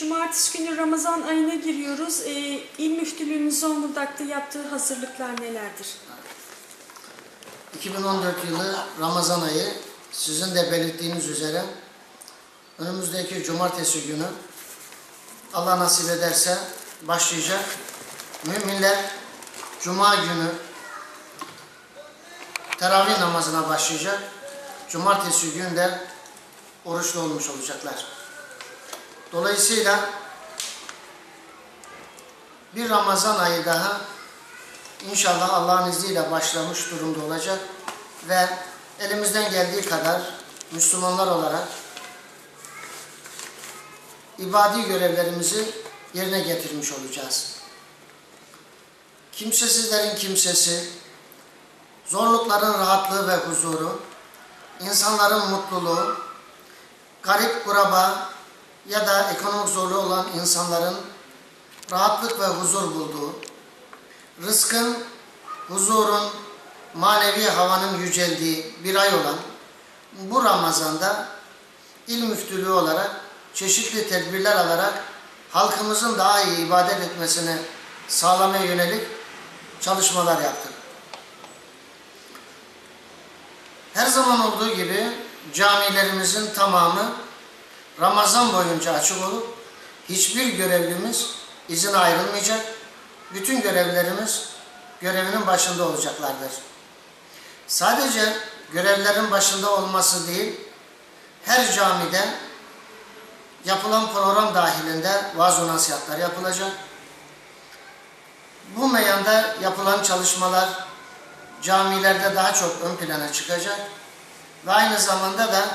cumartesi günü Ramazan ayına giriyoruz. E, İl Müftülüğü'nün Zonguldak'ta yaptığı hazırlıklar nelerdir? 2014 yılı Ramazan ayı sizin de belirttiğiniz üzere önümüzdeki cumartesi günü Allah nasip ederse başlayacak. Müminler Cuma günü teravih namazına başlayacak. Cumartesi günü de oruçlu olmuş olacaklar. Dolayısıyla bir Ramazan ayı daha İnşallah Allah'ın izniyle başlamış durumda olacak ve elimizden geldiği kadar Müslümanlar olarak ibadi görevlerimizi yerine getirmiş olacağız. Kimsesizlerin kimsesi, zorlukların rahatlığı ve huzuru, insanların mutluluğu, garip kuraba ya da ekonomik zorluğu olan insanların rahatlık ve huzur bulduğu, rızkın, huzurun, manevi havanın yüceldiği bir ay olan bu Ramazan'da il müftülüğü olarak çeşitli tedbirler alarak halkımızın daha iyi ibadet etmesini sağlamaya yönelik çalışmalar yaptık. Her zaman olduğu gibi camilerimizin tamamı Ramazan boyunca açık olup hiçbir görevlimiz izin ayrılmayacak bütün görevlerimiz görevinin başında olacaklardır. Sadece görevlerin başında olması değil, her camide yapılan program dahilinde vaaz nasihatler yapılacak. Bu meyanda yapılan çalışmalar camilerde daha çok ön plana çıkacak ve aynı zamanda da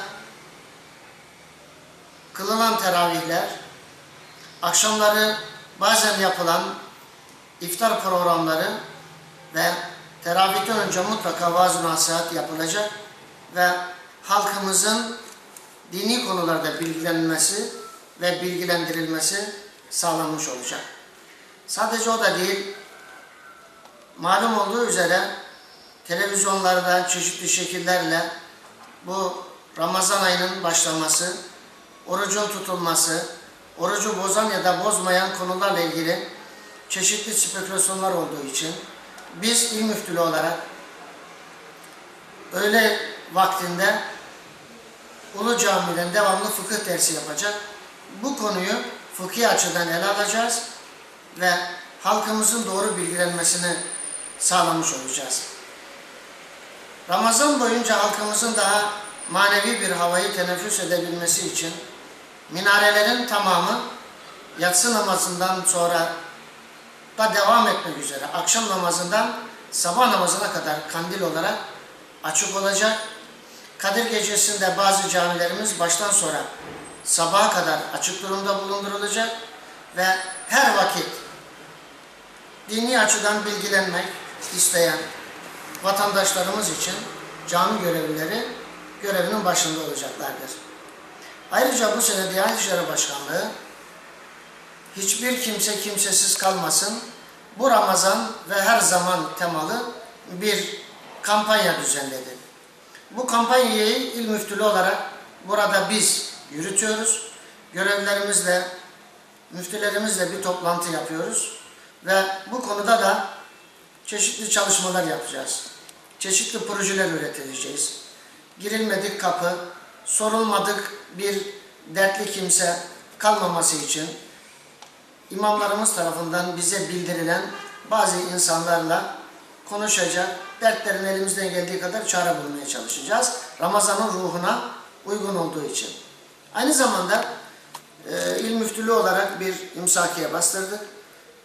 kılınan teravihler, akşamları bazen yapılan iftar programları ve teravihten önce mutlaka vaaz nasihat yapılacak ve halkımızın dini konularda bilgilenmesi ve bilgilendirilmesi sağlanmış olacak. Sadece o da değil, malum olduğu üzere televizyonlarda çeşitli şekillerle bu Ramazan ayının başlaması, orucun tutulması, orucu bozan ya da bozmayan konularla ilgili çeşitli spekülasyonlar olduğu için biz il müftülü olarak öğle vaktinde Ulu Cami'den devamlı fıkıh dersi yapacak. Bu konuyu fıkhi açıdan ele alacağız ve halkımızın doğru bilgilenmesini sağlamış olacağız. Ramazan boyunca halkımızın daha manevi bir havayı teneffüs edebilmesi için minarelerin tamamı yatsı namazından sonra da devam etmek üzere akşam namazından sabah namazına kadar kandil olarak açık olacak. Kadir gecesinde bazı camilerimiz baştan sonra sabaha kadar açık durumda bulundurulacak ve her vakit dini açıdan bilgilenmek isteyen vatandaşlarımız için cami görevlileri görevinin başında olacaklardır. Ayrıca bu sene Diyanet İşleri Başkanlığı hiçbir kimse kimsesiz kalmasın. Bu Ramazan ve her zaman temalı bir kampanya düzenledi. Bu kampanyayı il müftülü olarak burada biz yürütüyoruz. Görevlerimizle, müftülerimizle bir toplantı yapıyoruz. Ve bu konuda da çeşitli çalışmalar yapacağız. Çeşitli projeler üreteceğiz. Girilmedik kapı, sorulmadık bir dertli kimse kalmaması için imamlarımız tarafından bize bildirilen bazı insanlarla konuşacak, dertlerin elimizden geldiği kadar çare bulmaya çalışacağız. Ramazan'ın ruhuna uygun olduğu için. Aynı zamanda e, il müftülüğü olarak bir imsakiye bastırdık.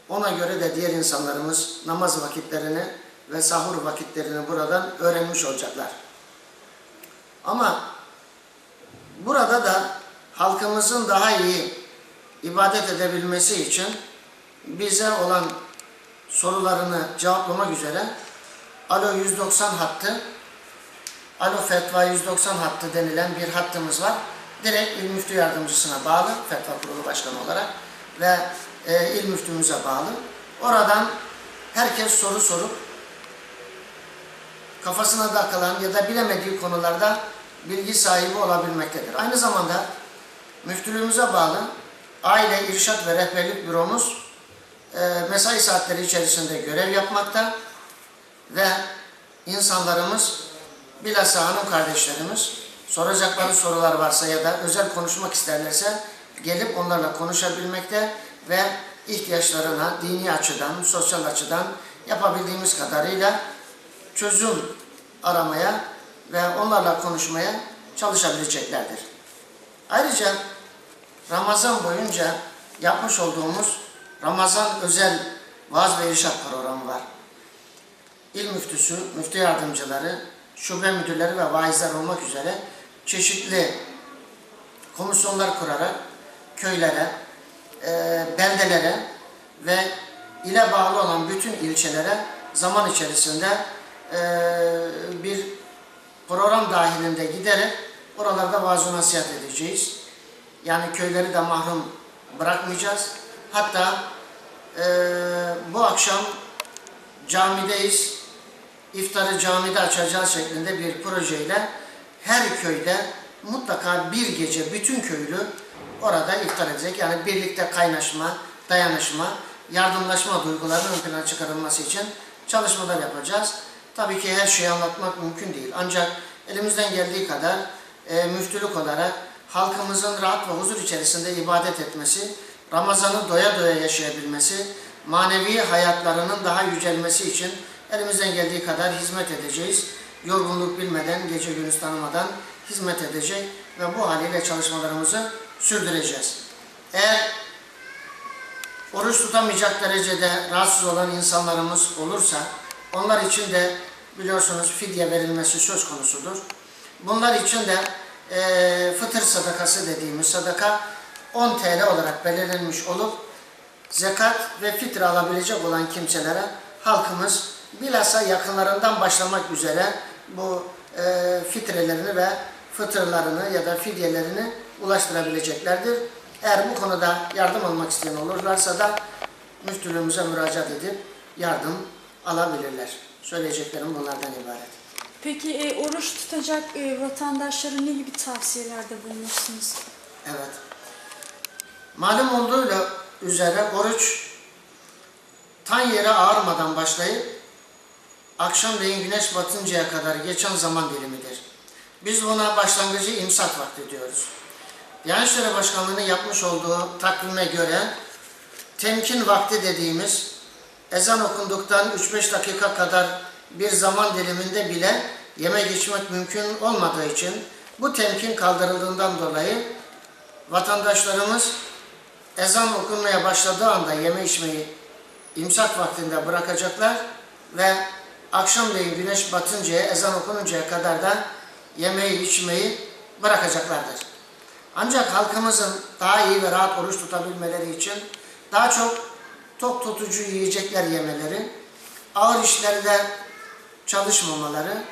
Ona göre de diğer insanlarımız namaz vakitlerini ve sahur vakitlerini buradan öğrenmiş olacaklar. Ama burada da halkımızın daha iyi ibadet edebilmesi için bize olan sorularını cevaplamak üzere Alo 190 hattı, Alo Fetva 190 hattı denilen bir hattımız var. Direkt İl Müftü Yardımcısına bağlı, Fetva Kurulu Başkanı olarak ve e, İl Müftümüze bağlı. Oradan herkes soru sorup kafasına takılan ya da bilemediği konularda bilgi sahibi olabilmektedir. Aynı zamanda müftülüğümüze bağlı Aile İrşat ve Rehberlik Büromuz e, mesai saatleri içerisinde görev yapmakta ve insanlarımız bilhassa hanım kardeşlerimiz soracakları sorular varsa ya da özel konuşmak isterlerse gelip onlarla konuşabilmekte ve ihtiyaçlarına dini açıdan, sosyal açıdan yapabildiğimiz kadarıyla çözüm aramaya ve onlarla konuşmaya çalışabileceklerdir. Ayrıca Ramazan boyunca yapmış olduğumuz Ramazan özel vaaz ve irşat programı var. İl müftüsü, müftü yardımcıları, şube müdürleri ve vaizler olmak üzere çeşitli komisyonlar kurarak köylere, e, beldelere ve ile bağlı olan bütün ilçelere zaman içerisinde e, bir program dahilinde giderek oralarda vaaz nasihat edeceğiz. Yani köyleri de mahrum bırakmayacağız. Hatta e, bu akşam camideyiz. İftarı camide açacağız şeklinde bir projeyle her köyde mutlaka bir gece bütün köylü orada iftar edecek. Yani birlikte kaynaşma, dayanışma, yardımlaşma duygularının plana çıkarılması için çalışmalar yapacağız. Tabii ki her şeyi anlatmak mümkün değil. Ancak elimizden geldiği kadar e, müftülük olarak halkımızın rahat ve huzur içerisinde ibadet etmesi, Ramazan'ı doya doya yaşayabilmesi, manevi hayatlarının daha yücelmesi için elimizden geldiği kadar hizmet edeceğiz. Yorgunluk bilmeden, gece gündüz tanımadan hizmet edecek ve bu haliyle çalışmalarımızı sürdüreceğiz. Eğer oruç tutamayacak derecede rahatsız olan insanlarımız olursa onlar için de biliyorsunuz fidye verilmesi söz konusudur. Bunlar için de e, fıtır sadakası dediğimiz sadaka 10 TL olarak belirlenmiş olup zekat ve fitre alabilecek olan kimselere halkımız bilhassa yakınlarından başlamak üzere bu e, fitrelerini ve fıtırlarını ya da fidyelerini ulaştırabileceklerdir. Eğer bu konuda yardım almak isteyen olurlarsa da müftülüğümüze müracaat edip yardım alabilirler. Söyleyeceklerim bunlardan ibaret. Peki e, oruç tutacak e, vatandaşlara ne gibi tavsiyelerde bulunursunuz? Evet. Malum olduğuyla üzere oruç tan yere ağarmadan başlayıp akşamleyin güneş batıncaya kadar geçen zaman dilimidir. Biz buna başlangıcı imsak vakti diyoruz. Diyanet İşleri Başkanlığı'nın yapmış olduğu takvime göre temkin vakti dediğimiz ezan okunduktan 3-5 dakika kadar bir zaman diliminde bile yemek içmek mümkün olmadığı için bu temkin kaldırıldığından dolayı vatandaşlarımız ezan okunmaya başladığı anda yeme içmeyi imsak vaktinde bırakacaklar ve akşamleyin güneş batıncaya, ezan okununcaya kadar da yemeği içmeyi bırakacaklardır. Ancak halkımızın daha iyi ve rahat oruç tutabilmeleri için daha çok tok tutucu yiyecekler yemeleri, ağır işlerde çalışmamaları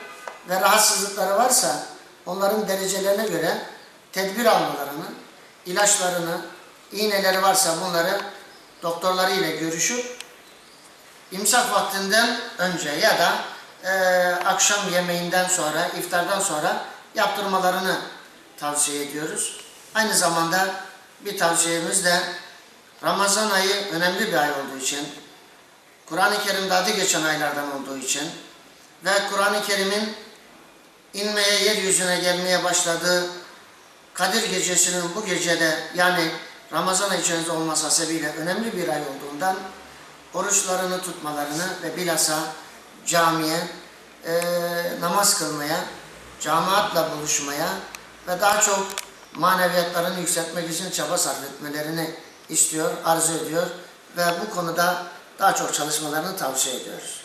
ve rahatsızlıkları varsa onların derecelerine göre tedbir almalarını, ilaçlarını, iğneleri varsa bunları doktorları ile görüşüp imsak vaktinden önce ya da e, akşam yemeğinden sonra, iftardan sonra yaptırmalarını tavsiye ediyoruz. Aynı zamanda bir tavsiyemiz de Ramazan ayı önemli bir ay olduğu için, Kur'an-ı Kerim'de adı geçen aylardan olduğu için ve Kur'an-ı Kerim'in inmeye, yeryüzüne gelmeye başladığı Kadir Gecesi'nin bu gecede yani Ramazan ayı içerisinde olması hasebiyle önemli bir ay olduğundan oruçlarını tutmalarını ve bilhassa camiye e, namaz kılmaya, cemaatla buluşmaya ve daha çok maneviyatlarını yükseltmek için çaba sarf etmelerini istiyor, arzu ediyor ve bu konuda daha çok çalışmalarını tavsiye ediyoruz.